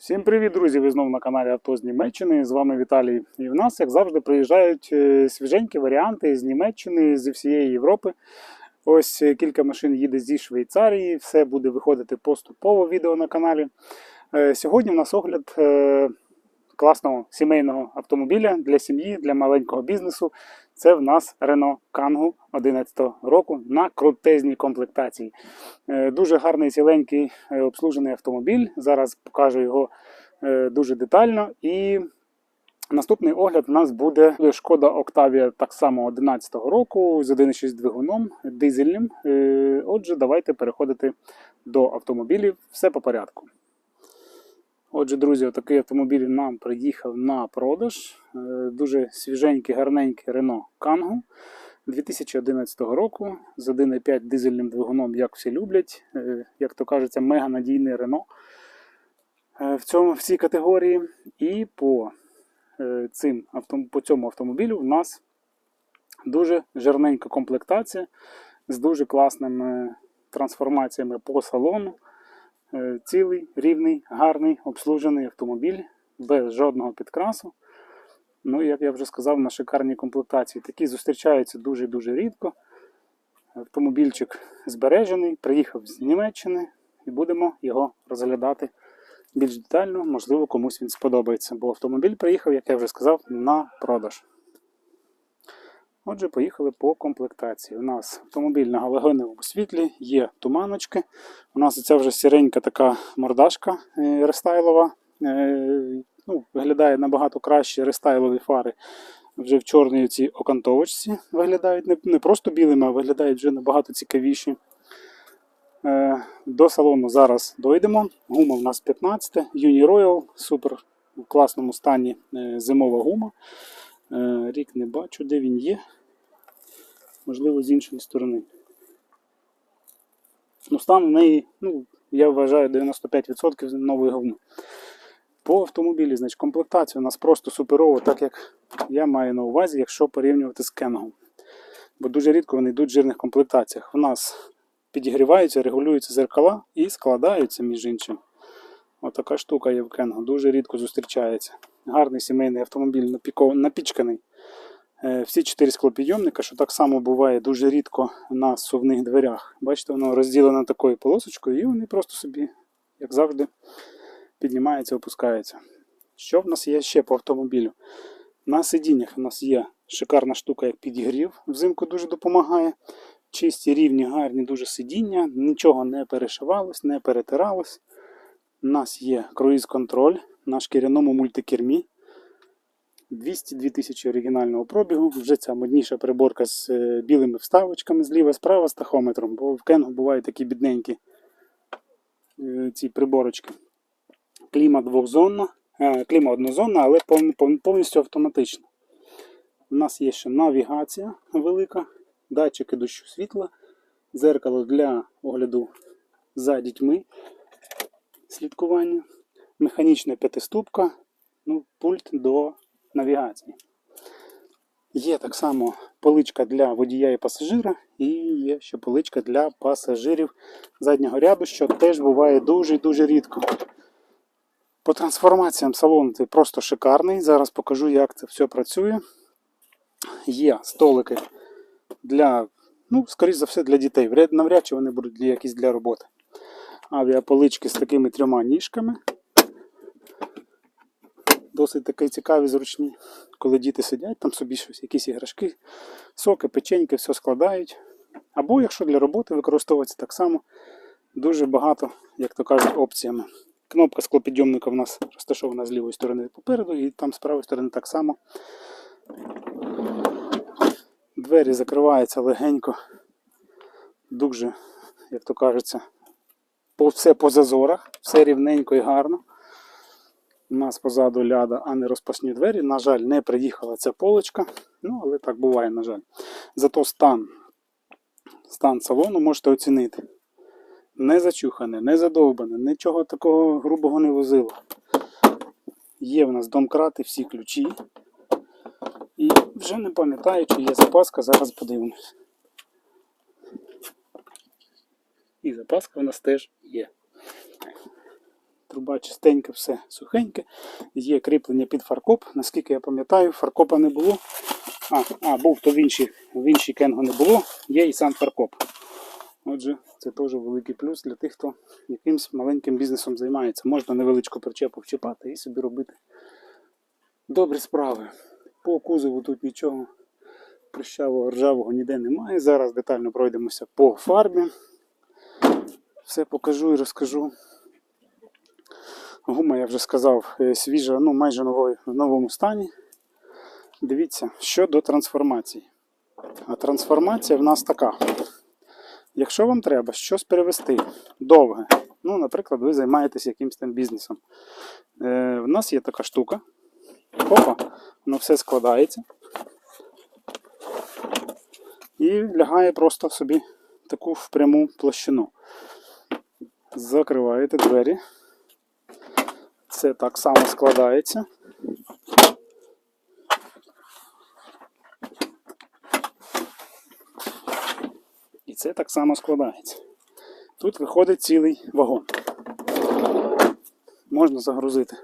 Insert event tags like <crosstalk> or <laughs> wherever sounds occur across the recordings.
Всім привіт, друзі! Ви знову на каналі Авто з Німеччини. З вами Віталій. І в нас, як завжди, приїжджають е, свіженькі варіанти з Німеччини, зі всієї Європи. Ось е, кілька машин їде зі Швейцарії. Все буде виходити поступово відео на каналі. Е, Сьогодні в нас огляд класного сімейного автомобіля для сім'ї, для маленького бізнесу. Це в нас Renault Kangoo 11 року на крутезній комплектації. Е, Дуже гарний ціленький е, обслужений автомобіль. Зараз покажу його е, дуже детально. І наступний огляд у нас буде шкода Octavia так само 11 року з 1,6 двигуном дизельним. Отже, давайте переходити до автомобілів. Все по порядку. Отже, друзі, отакий автомобіль нам приїхав на продаж. Е, Дуже свіженький, гарненький Renault Kangoo 2011 року з 1,5 дизельним двигуном, як всі люблять. Е, Як то кажеться, мега надійний Renault е, в, цьому, в цій категорії. І по, цим, по цьому автомобілю в нас дуже жирненька комплектація з дуже класними трансформаціями по салону. Е, Цілий, рівний, гарний, обслужений автомобіль без жодного підкрасу. Ну, як я вже сказав, на шикарній комплектації. Такі зустрічаються дуже-дуже рідко. Автомобільчик збережений, приїхав з Німеччини і будемо його розглядати більш детально. Можливо, комусь він сподобається, бо автомобіль приїхав, як я вже сказав, на продаж. Отже, поїхали по комплектації. У нас автомобіль на галогеновому світлі, є туманочки. У нас ця вже сіренька така мордашка е, рестайлова. Е, Ну, виглядає набагато краще рестайлові фари. Вже в чорній цій окантовочці виглядають не, просто білими, а виглядають вже набагато цікавіші. Е, До салону зараз дойдемо. Гума в нас 15, Uni Royal, супер в класному стані зимова гума. Е, Рік не бачу, де він є. Можливо, з іншої сторони. Ну, стан в неї, ну, я вважаю, 95% нової гуми. По автомобілі, значить, комплектація у нас просто суперова, так як я маю на увазі, якщо порівнювати з Кенгом. Бо дуже рідко вони йдуть в жирних комплектаціях. У нас підігріваються, регулюються зеркала і складаються, між іншим. Отака штука є в Кенгу. Дуже рідко зустрічається. Гарний сімейний автомобіль напічканий. Е, Всі чотири склопідйомника, що так само буває дуже рідко на сувних дверях. Бачите, воно розділено такою полосочкою, і вони просто собі, як завжди, піднімаються, опускаються. Що в нас є ще по автомобілю? На сидіннях у нас є шикарна штука, як підігрів. Взимку дуже допомагає. Чисті, рівні, гарні дуже сидіння, нічого не перешивалось, не перетиралось. У нас є круїз-контроль на шкіряному мультикермі. 202 тисячі оригінального пробігу. Вже ця модніша приборка з е, білими вставочками зліва справа з тахометром, бо в Кенгу бувають такі бідненькі е, ці приборочки. Кліма двохзонна, е, кліма однозонна, але пов- пов- повністю автоматична. У нас є ще навігація велика, датчики дощу світла, дзеркало для огляду за дітьми, слідкування, механічна п'ятиступка, ну, пульт до навігації. Є так само поличка для водія і пасажира, і є ще поличка для пасажирів заднього ряду, що теж буває дуже-дуже рідко. По трансформаціям салон це просто шикарний. Зараз покажу, як це все працює. Є столики для, ну, скоріш за все, для дітей. Навряд чи вони будуть якісь для роботи. Авіаполички з такими трьома ніжками. Досить такі цікаві, зручні. Коли діти сидять, там собі щось, якісь іграшки, соки, печеньки, все складають. Або якщо для роботи використовується так само, дуже багато, як то кажуть, опціями. Кнопка склопідйомника в нас розташована з лівої сторони попереду, і там з правої сторони так само. Двері закриваються легенько, дуже, як то кажеться, все по зазорах, все рівненько і гарно. У нас позаду ляда, а не розпашні двері. На жаль, не приїхала ця полочка. Ну, але так буває, на жаль. Зато стан, стан салону можете оцінити. Не зачухане, не задовбане, нічого такого грубого не возило. Є в нас домкрати, всі ключі. І вже не пам'ятаю, чи є запаска, зараз подивимось. І запаска у нас теж є. Труба чистенька, все сухеньке. Є кріплення під фаркоп. Наскільки я пам'ятаю, фаркопа не було. А, а був, то в іншій, в іншій кенго не було. Є і сам фаркоп. Отже, це теж великий плюс для тих, хто якимсь маленьким бізнесом займається. Можна невеличку причепу вчіпати і собі робити добрі справи. По кузову тут нічого прищавого, ржавого ніде немає. Зараз детально пройдемося по фарбі. Все покажу і розкажу. Гума, я вже сказав, е, свіжа, ну майже нової, в новому стані. Дивіться, щодо трансформації. А трансформація в нас така. Якщо вам треба щось перевести довге, ну, наприклад, ви займаєтесь якимось там бізнесом. Е, в нас є така штука. Опа, воно все складається. І лягає просто собі таку в пряму площину. Закриваєте двері. Це так само складається. І це так само складається. Тут виходить цілий вагон. Можна загрузити.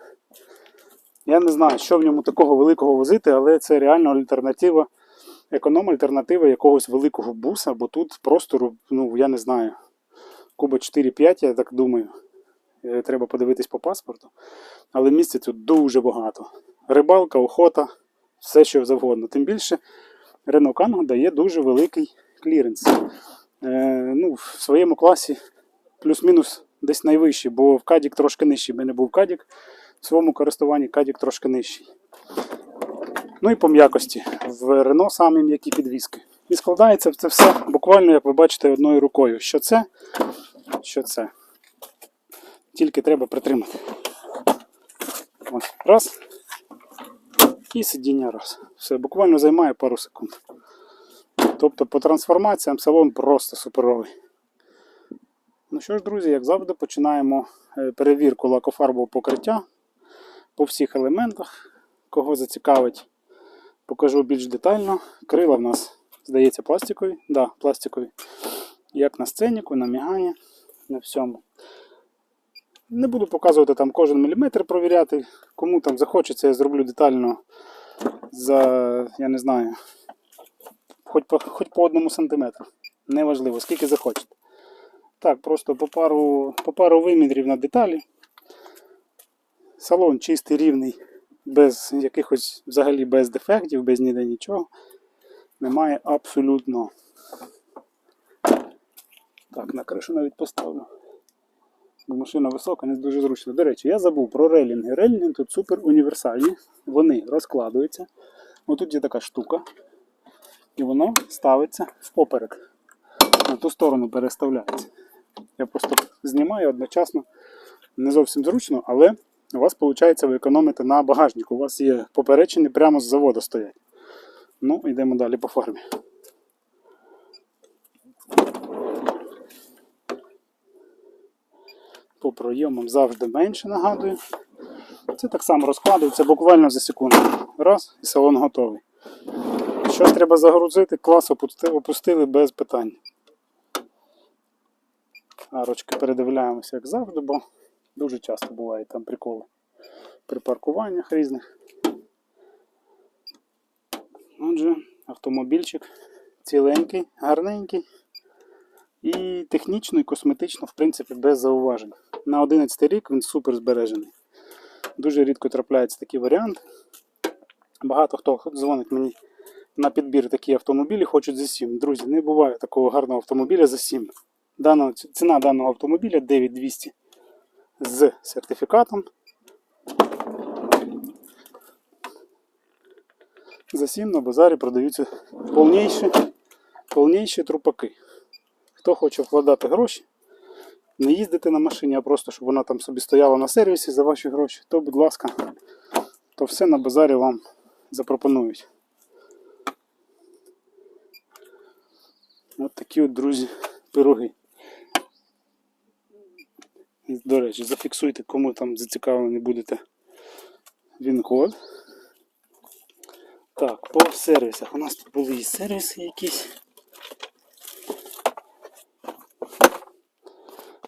Я не знаю, що в ньому такого великого возити, але це реально альтернатива, економ-альтернатива якогось великого буса, бо тут простору, ну я не знаю, куба 4-5, я так думаю. Треба подивитись по паспорту. Але місця тут дуже багато. Рибалка, охота, все що завгодно. Тим більше Renault Kangoo дає дуже великий кліренс. Е, ну, в своєму класі плюс-мінус десь найвищий, бо в Кадік трошки нижчий. В мене був Кадік. В своєму користуванні Кадік трошки нижчий. Ну і по м'якості. В Рено самі м'які підвіски. І складається це все буквально, як ви бачите, одною рукою. Що це? Що це? Тільки треба притримати. Ось, раз. І сидіння раз. Все, буквально займає пару секунд. Тобто по трансформаціям салон просто суперовий. Ну що ж, друзі, як завжди, починаємо е, перевірку лакофарбового покриття по всіх елементах. Кого зацікавить, покажу більш детально. Крила в нас, здається, пластикові. Да, пластикові. Як на сценіку, на мігані, на всьому. Не буду показувати там кожен міліметр провіряти. Кому там захочеться, я зроблю детально за, я не знаю, хоч по, хоч по одному сантиметру. Неважливо, скільки захочете. Так, просто по пару, по пару вимірів на деталі. Салон чистий, рівний, без якихось взагалі без дефектів, без ніде нічого. Немає абсолютно. Так, на кришу навіть поставлю. Бо машина висока, не дуже зручно. До речі, я забув про релінги. Релінги тут супер універсальні. Вони розкладуються. Отут є така штука. І воно ставиться впоперек. На ту сторону переставляється. Я просто знімаю одночасно. Не зовсім зручно, але у вас виходить ви економите на багажнику. У вас є поперечини прямо з заводу стоять. Ну, йдемо далі по фарбі. По пройомам завжди менше нагадую. Це так само розкладується буквально за секунду. Раз, і салон готовий. Що треба загрузити, клас опустили без питань. Арочки передивляємося, як завжди, бо дуже часто бувають там приколи при паркуваннях різних. Отже, автомобільчик ціленький, гарненький. І технічно і косметично, в принципі, без зауважень. На 11 рік він супер збережений. Дуже рідко трапляються такі варіанти. Багато хто дзвонить мені на підбір такі автомобілі, хочуть за 7. Друзі, не буває такого гарного автомобіля за 7. Дана, ціна даного автомобіля 9200 з сертифікатом. За 7 на базарі продаються повніші, повніші трупаки. Хто хоче вкладати гроші, не їздити на машині, а просто щоб вона там собі стояла на сервісі за ваші гроші, то, будь ласка, то все на базарі вам запропонують. От такі от, друзі, пироги. До речі, зафіксуйте, кому там зацікавлені будете він-код. Так, по сервісах. У нас тут були сервіси якісь.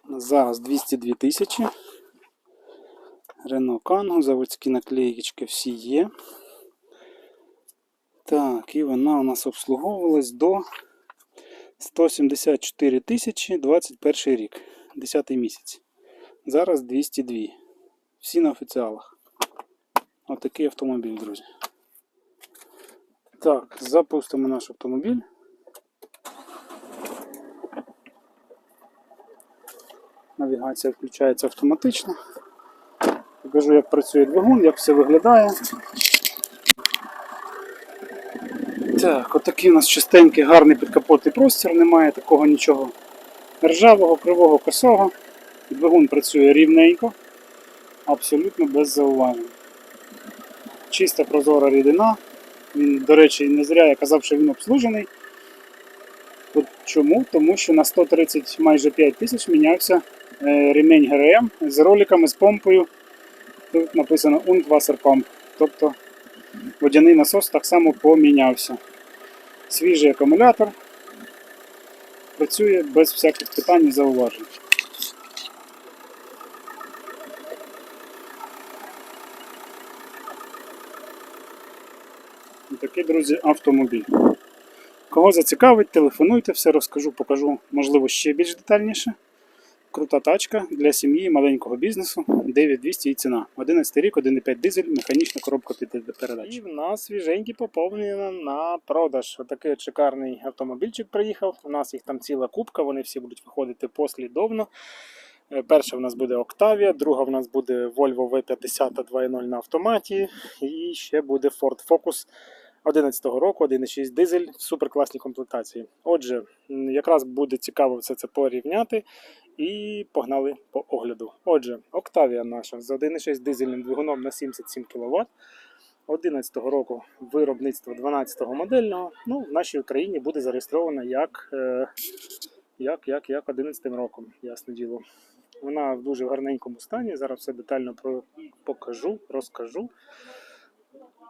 У нас Зараз 202 тисячі. Renault Kangoo, заводські наклеїчки всі є. Так, і вона у нас обслуговувалась до 174 тисячі 21 рік, 10 місяць. Зараз 202. Всі на офіціалах. Отакий автомобіль, друзі. Так, запустимо наш автомобіль. Навігація включається автоматично. Покажу, як працює двигун, як все виглядає. Так, отакий у нас чистенький, гарний підкапотний простір, немає такого нічого ржавого, кривого, косого. Двигун працює рівненько, абсолютно без зауважень. Чиста прозора рідина. Він, до речі, не зря я казав, що він обслужений. От чому? Тому що на 130 майже 5 тисяч мінявся е, ремень ГРМ з роликами, з помпою. Тут написано Unwasserpump. Тобто водяний насос так само помінявся. Свіжий акумулятор. Працює без всяких питань і зауважень. Такий, друзі, автомобіль. Кого зацікавить, телефонуйте, все розкажу, покажу, можливо, ще більш детальніше. Крута тачка для сім'ї маленького бізнесу. 9200 і ціна. 11 рік, 1,5 дизель, механічна коробка під передач. І в нас свіженькі поповнення на продаж. Отакий от шикарний автомобільчик приїхав. У нас їх там ціла кубка, вони всі будуть виходити послідовно. Е, Перша в нас буде Octavia, друга в нас буде Volvo V50 2.0 на автоматі. І ще буде Ford Focus 11-го року, 1.6 дизель в суперкласній комплектації. Отже, якраз буде цікаво все це порівняти. І погнали по огляду. Отже, Octavia наша з 1.6 дизельним двигуном на 77 кВт. 11-го року виробництва 12-го модельного. Ну, в нашій Україні буде зареєстрована як, е, як, як, як 11 роком, ясне діло. Вона в дуже гарненькому стані. Зараз все детально покажу, розкажу.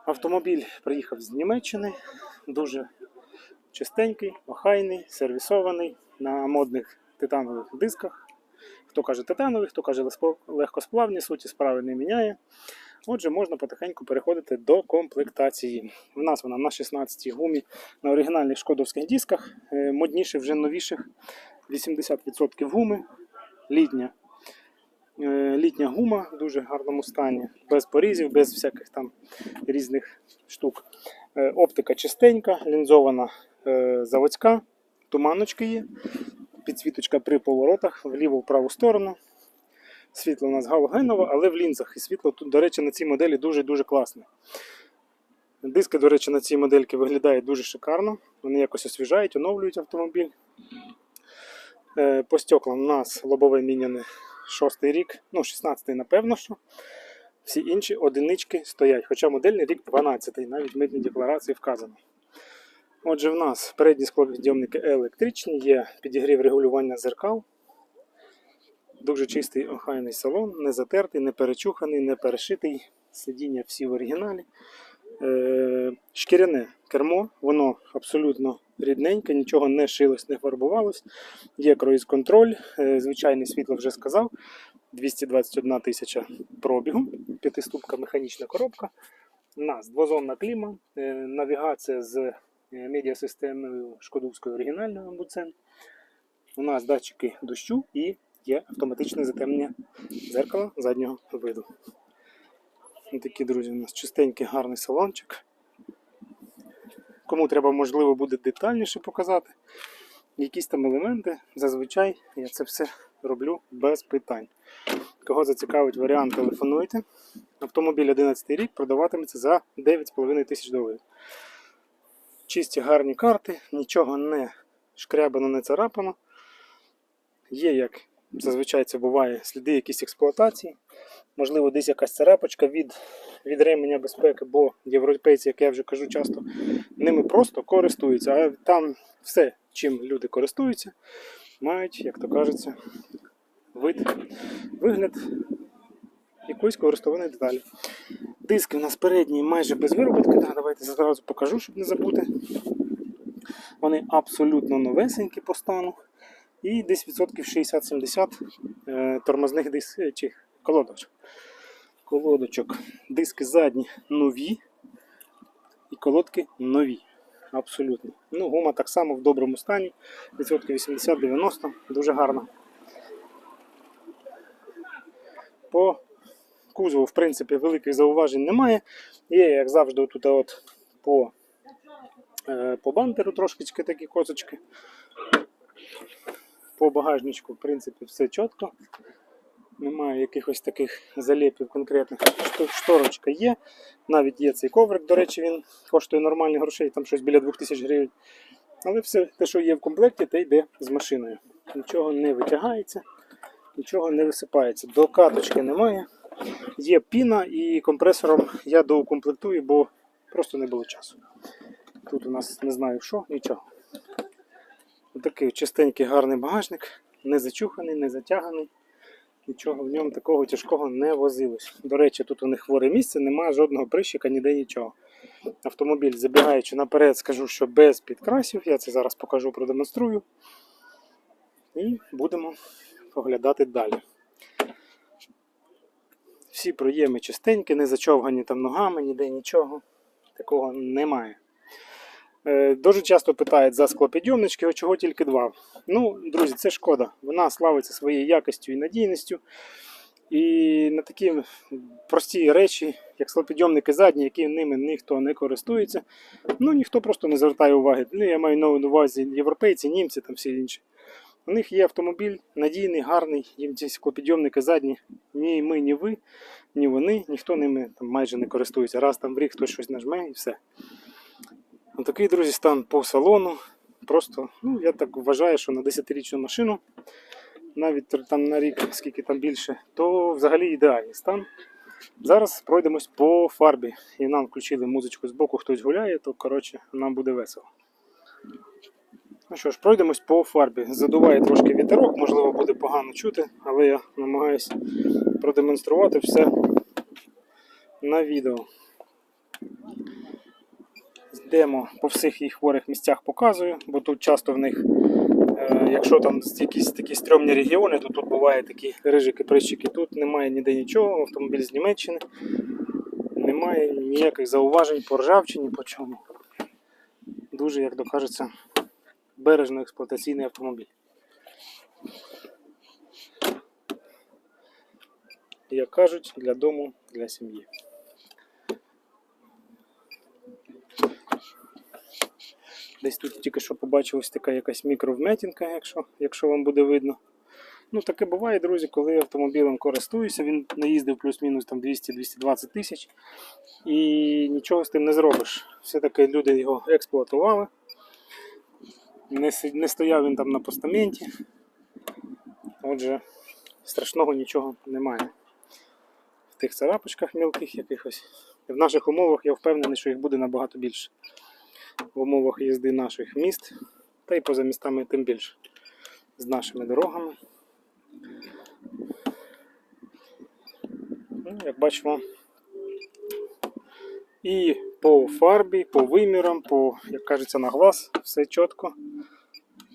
Автомобіль приїхав з Німеччини, дуже чистенький, охайний, сервісований на модних титанових дисках. Хто каже титанові, хто каже легкосплавні, суті справи не міняє. Отже, можна потихеньку переходити до комплектації. У нас вона на 16 гумі на оригінальних шкодовських дисках, е, модніших, вже новіших. 80% гуми, літня. Е, Літня гума в дуже гарному стані, без порізів, без всяких там різних штук. Е, Оптика чистенька, лінзована е, заводська, туманочки є, підсвіточка при поворотах вліву в праву сторону. Світло у нас галогенове, але в лінзах. І світло тут, до речі, на цій моделі дуже-дуже класне. Диски, до речі, на цій модельці виглядають дуже шикарно. Вони якось освіжають, оновлюють автомобіль. По стеклам у нас лобове міняне 6 рік, ну 16-й, напевно, що. Всі інші одинички стоять, хоча модельний рік 12-й, навіть в митній декларації вказано. Отже, в нас передні склопідйомники електричні, є підігрів регулювання зеркал. Дуже чистий охайний салон, не затертий, не перечуханий, не перешитий. Сидіння всі в оригіналі. Е, шкіряне кермо, воно абсолютно рідненьке, нічого не шилось, не фарбувалось. Є круїз-контроль, е, звичайне світло вже сказав. 221 тисяча пробігу, п'ятиступка механічна коробка. У нас двозонна кліма, е, навігація з е, медіасистемою Шкодовської оригінальної амбуцен. У нас датчики дощу і є автоматичне затемнення дзеркала заднього виду. Такі, друзі, у нас чистенький гарний салончик. Кому треба, можливо, буде детальніше показати. Якісь там елементи, зазвичай я це все роблю без питань. Кого зацікавить варіант, телефонуйте. Автомобіль 11 рік продаватиметься за 9,5 тисяч доларів. Чисті гарні карти, нічого не шкрябано, не царапано. Є, як зазвичай це буває, сліди якісь експлуатації. Можливо, десь якась царапочка від, від ременя безпеки, бо європейці, як я вже кажу, часто ними просто користуються. А там все, чим люди користуються, мають, як то кажеться, вид, вигляд якоїсь користованої деталі. Диски у нас передні майже без вироботки. Так, давайте зразу покажу, щоб не забути. Вони абсолютно новесенькі по стану. І десь відсотків 60-70 е, тормозних диск чи колодочок. колодочок. Диски задні нові. І колодки нові. Абсолютно. Ну, гума так само в доброму стані. Відсотки 80-90, дуже гарна. По кузову, в принципі, великих зауважень немає. Є, як завжди, тут от по, е, по бамперу трошки такі косочки. По багажничку, в принципі, все чітко. Немає якихось таких заліпів конкретних. Шторочка є. Навіть є цей коврик, до речі, він коштує нормальних грошей, там щось біля 2000 гривень. Але все те, що є в комплекті, те йде з машиною. Нічого не витягається, нічого не висипається. До каточки немає. Є піна і компресором я доукомплектую, бо просто не було часу. Тут у нас не знаю що, нічого. Отакий чистенький гарний багажник, не зачуханий, не затяганий. Нічого в ньому такого тяжкого не возилось. До речі, тут у них хворе місце, немає жодного прищика, ніде нічого. Автомобіль, забігаючи наперед, скажу, що без підкрасів. Я це зараз покажу, продемонструю. І будемо оглядати далі. Всі проєми чистенькі, не зачовгані там ногами, ніде нічого. Такого немає. Е, Дуже часто питають за склопідйомнички, а чого тільки два. Ну, друзі, це шкода. Вона славиться своєю якістю і надійністю. І на такі прості речі, як склопідйомники задні, які ними ніхто не користується, ну ніхто просто не звертає уваги. Ну, я маю на увазі європейці, німці там всі інші. У них є автомобіль надійний, гарний, їм ці склопідйомники задні. Ні ми, ні ви, ні вони, ніхто ними там майже не користується. Раз там в рік хтось щось нажме і все. Такий, друзі, стан по салону. Просто, ну, я так вважаю, що на 10-річну машину, навіть там на рік, скільки там більше, то взагалі ідеальний стан. Зараз пройдемось по фарбі. І нам включили музичку з боку, хтось гуляє, то коротше нам буде весело. Ну що ж, пройдемось по фарбі. Задуває трошки вітерок, можливо, буде погано чути, але я намагаюся продемонструвати все на відео. Йдемо по всіх їх хворих місцях показую, бо тут часто в них, е, якщо там якісь такі стрьомні регіони, то тут бувають такі рижики, прищики. Тут немає ніде нічого, автомобіль з Німеччини, немає ніяких зауважень по ржавчині, по чому. Дуже, як то кажеться, бережно експлуатаційний автомобіль. Як кажуть, для дому, для сім'ї. Десь тут тільки що побачив ось така якась мікровмятінка, якщо, якщо вам буде видно. Ну, таке буває, друзі, коли автомобілем користуюся, він наїздив плюс-мінус там 200-220 тисяч і нічого з тим не зробиш. Все-таки люди його експлуатували. Не, не стояв він там на постаменті. Отже, страшного нічого немає. В тих царапочках мілких якихось. В наших умовах я впевнений, що їх буде набагато більше в умовах їзди наших міст, та й поза містами тим більше з нашими дорогами. Ну, як бачимо, і по фарбі, по вимірам, по, як кажеться, на глаз, все чітко.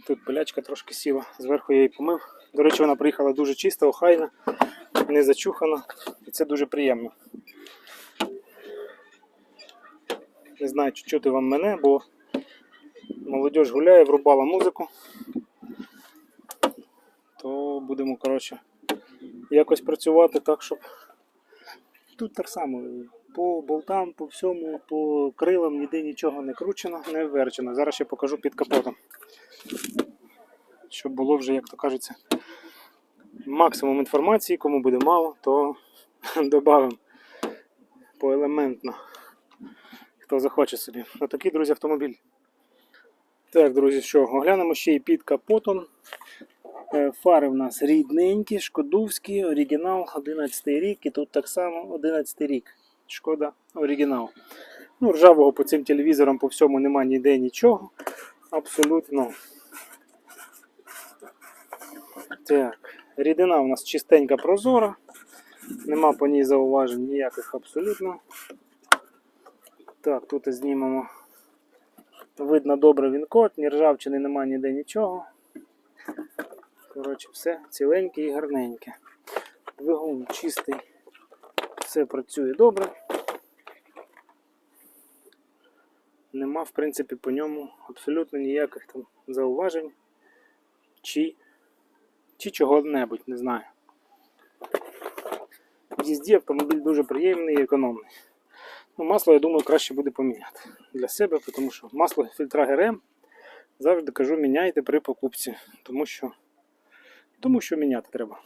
Тут пилячка трошки сіла, зверху я її помив. До речі, вона приїхала дуже чиста, охайна, не зачухана, і це дуже приємно. Не знаю, чи чути вам мене, бо молодь гуляє, врубала музику. То будемо, коротше, якось працювати так, щоб тут так само. По болтам, по всьому, по крилам ніде нічого не кручено, не вверчено. Зараз ще покажу під капотом. Щоб було вже, як то кажеться, максимум інформації, кому буде мало, то <laughs> додамо поелементно хто захоче собі. Отакий, друзі, автомобіль. Так, друзі, що, оглянемо ще й під капотом. Е, Фари в нас рідненькі, шкодовські, оригінал 11 рік, і тут так само 11 рік. Шкода оригінал. Ну, ржавого по цим телевізорам по всьому нема ніде нічого. Абсолютно. Так, рідина у нас чистенька прозора. Нема по ній зауважень ніяких абсолютно. Так, тут знімемо. Видно добре він код, ні ржавчини нема ніде нічого. Коротше, все ціленьке і гарненьке. Двигун чистий, все працює добре. Нема, в принципі, по ньому абсолютно ніяких там зауважень чи, чи чого-небудь, не знаю. В їзді автомобіль дуже приємний і економний. Ну, масло, я думаю, краще буде поміняти для себе, тому що масло фільтра ГРМ завжди кажу, міняйте при покупці, тому що, тому що міняти треба.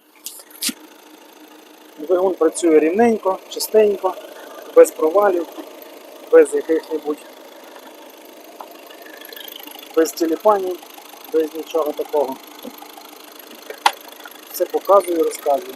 Двигун працює рівненько, чистенько, без провалів, без яких-небудь, без телефонів, без нічого такого. Все показую, і розказую.